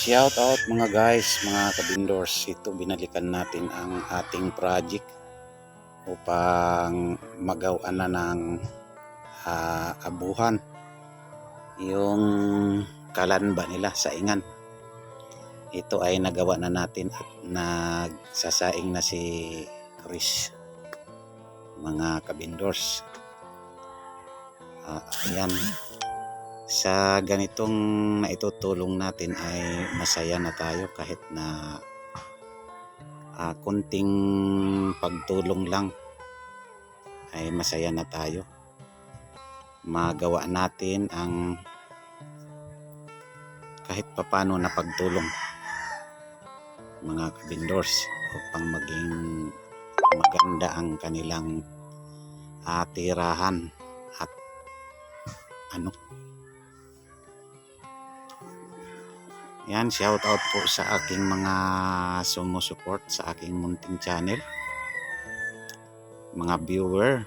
Shout out mga guys, mga kabindors. Ito binalikan natin ang ating project upang magawa na ng ah, abuhan. Yung kalanba nila sa ingan. Ito ay nagawa na natin at nagsasaing na si Chris. Mga kabindors. Ah, ayan sa ganitong naitutulong natin ay masaya na tayo kahit na ah, kunting pagtulong lang ay masaya na tayo. Magawa natin ang kahit papano na pagtulong mga kabindors upang maging maganda ang kanilang ah, tirahan at ano Yan, shout out po sa aking mga sumusuport sa aking munting channel. Mga viewer,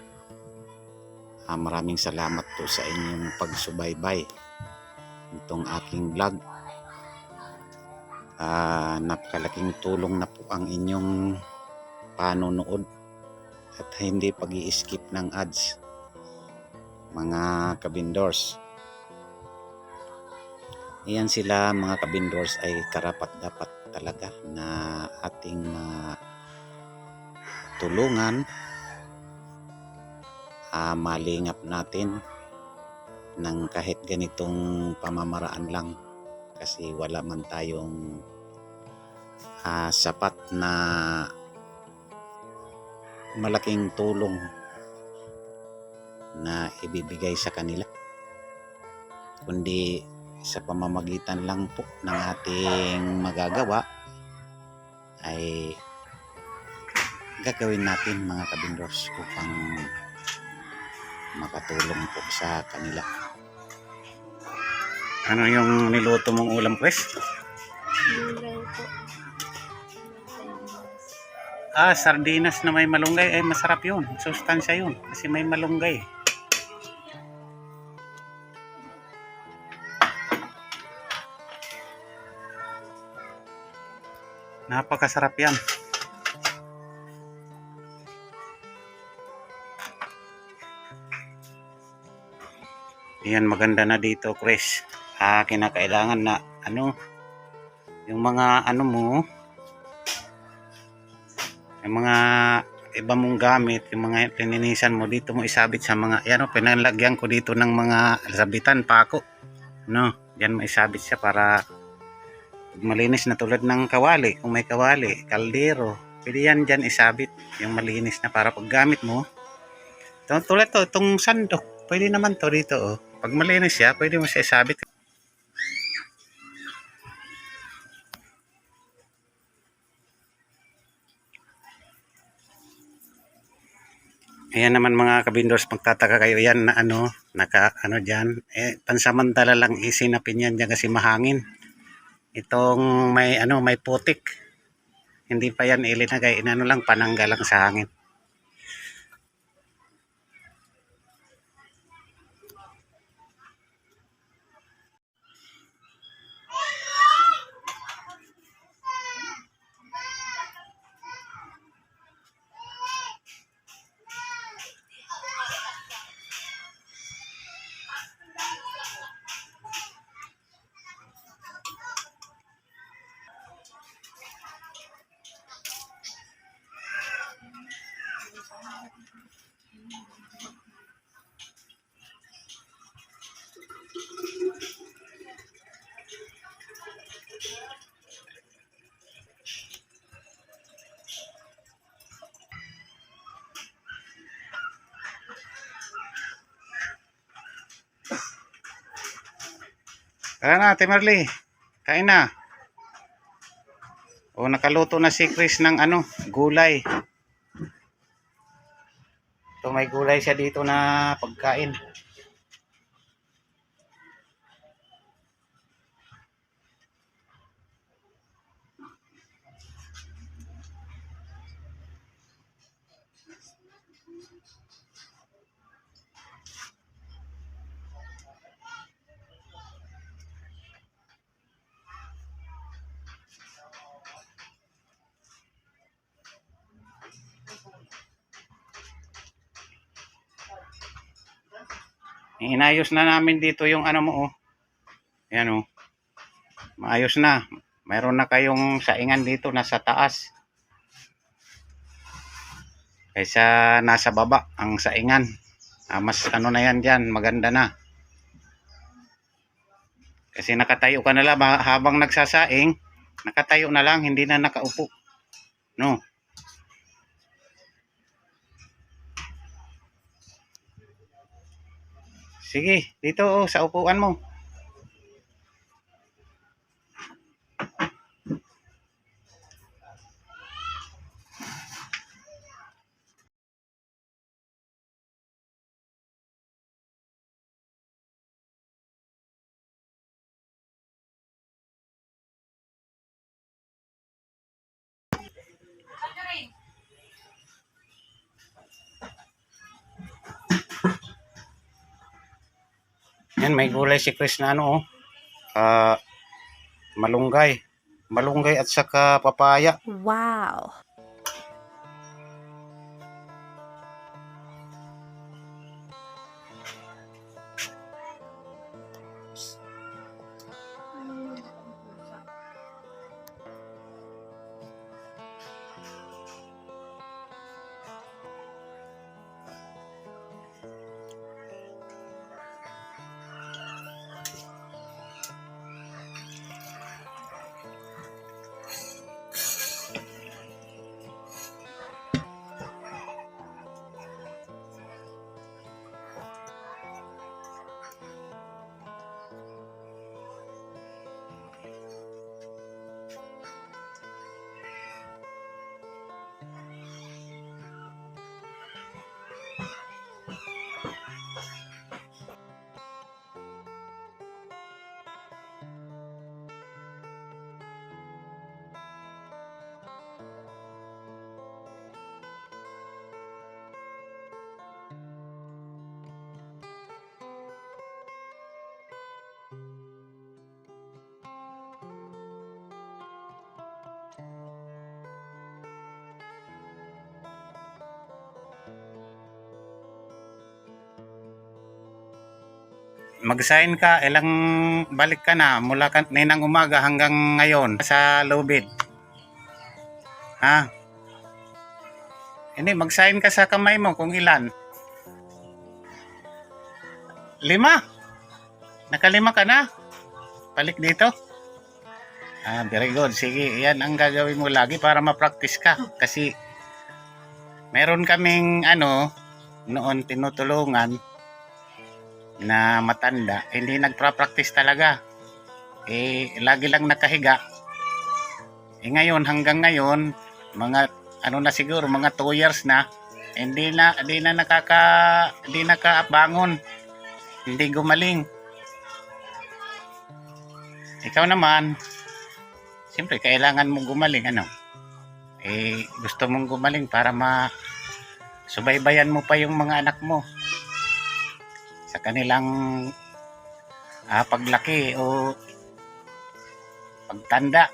ah, maraming salamat po sa inyong pagsubaybay itong aking vlog. Ah, napakalaking tulong na po ang inyong panonood at hindi pag skip ng ads mga kabindors. Iyan sila mga kabindors ay karapat dapat talaga na ating ah, tulungan ah, malingap natin ng kahit ganitong pamamaraan lang. Kasi wala man tayong ah, sapat na malaking tulong na ibibigay sa kanila. Kundi sa pamamagitan lang po ng ating magagawa ay gagawin natin mga kabindors upang makatulong po sa kanila. Ano yung niluto mong ulam, Chris? Ah, sardinas na may malunggay. Eh, masarap yun. Sustansya yun. Kasi may malunggay. Napakasarap yan. Yan, maganda na dito, Chris. Ah, kinakailangan na, ano, yung mga, ano mo, yung mga iba mong gamit, yung mga pininisan mo dito mo isabit sa mga, yan o, pinalagyan ko dito ng mga sabitan, pako. No, yan maisabit siya para malinis na tulad ng kawali. Kung may kawali, kaldero, pwede yan dyan isabit, yung malinis na para pag gamit mo. Ito, tulad to, itong sandok, pwede naman to dito oh. Pag malinis siya, pwede mo siya isabit. Ayan naman mga kabindors, magtataka kayo yan na ano, naka ano dyan. Eh, pansamantala lang isinapin yan dyan kasi mahangin. Itong may ano, may putik. Hindi pa yan ilinagay, inano lang, panangga lang sa hangin. Tara na, Ate Marley. Kain na. O, nakaluto na si Chris ng ano, gulay. So, may gulay siya dito na pagkain. Inayos na namin dito yung ano mo oh. Ayan oh. Maayos na. Mayroon na kayong saingan dito nasa taas. Kaysa nasa baba ang saingan. Ah, mas ano na yan dyan, maganda na. Kasi nakatayo ka na lang ba- habang nagsasaing, nakatayo na lang, hindi na nakaupo. No. Sige, dito oh, sa upuan mo. Yan, may gulay si Chris na ano, oh. Ah, malunggay. Malunggay at saka papaya. Wow. Mag-sign ka, ilang balik ka na mula kaninang umaga hanggang ngayon sa lubid. Ha? Hindi, mag-sign ka sa kamay mo kung ilan. Lima? Nakalima ka na? Balik dito? Ah, very good. Sige, yan ang gagawin mo lagi para ma-practice ka. Kasi meron kaming ano, noon tinutulungan na matanda, hindi nagpra-practice talaga. Eh, lagi lang nakahiga. Eh ngayon, hanggang ngayon, mga ano na siguro, mga 2 years na, hindi na, hindi na nakaka, hindi nakabangon. Hindi gumaling. Ikaw naman, siyempre, kailangan mong gumaling, ano? Eh, gusto mong gumaling para ma subaybayan mo pa yung mga anak mo sa kanilang ah, paglaki o pagtanda.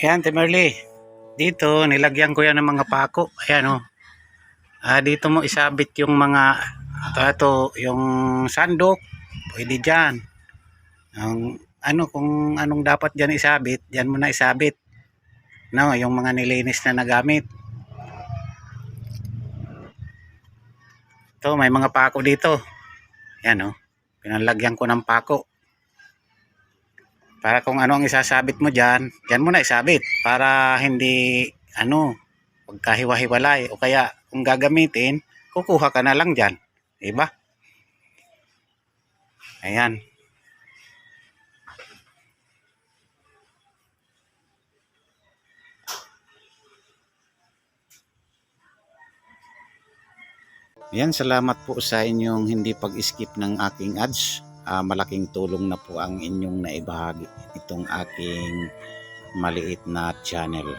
Ayan, Temerly. Dito, nilagyan ko yan ng mga pako. Ayan, oh. Ah, dito mo isabit yung mga, ito, yung sandok. Pwede dyan. Ang, ano, kung anong dapat dyan isabit, dyan mo na isabit. No, yung mga nilinis na nagamit. Ito, may mga pako dito. Yan, oh. Pinalagyan ko ng pako. Para kung ano ang isasabit mo dyan, dyan mo na isabit. Para hindi, ano, pagkahiwa-hiwalay. O kaya, kung gagamitin, kukuha ka na lang dyan. Diba? Ayan. Yan, salamat po sa inyong hindi pag-skip ng aking ads. Ah, malaking tulong na po ang inyong naibahagi itong aking maliit na channel.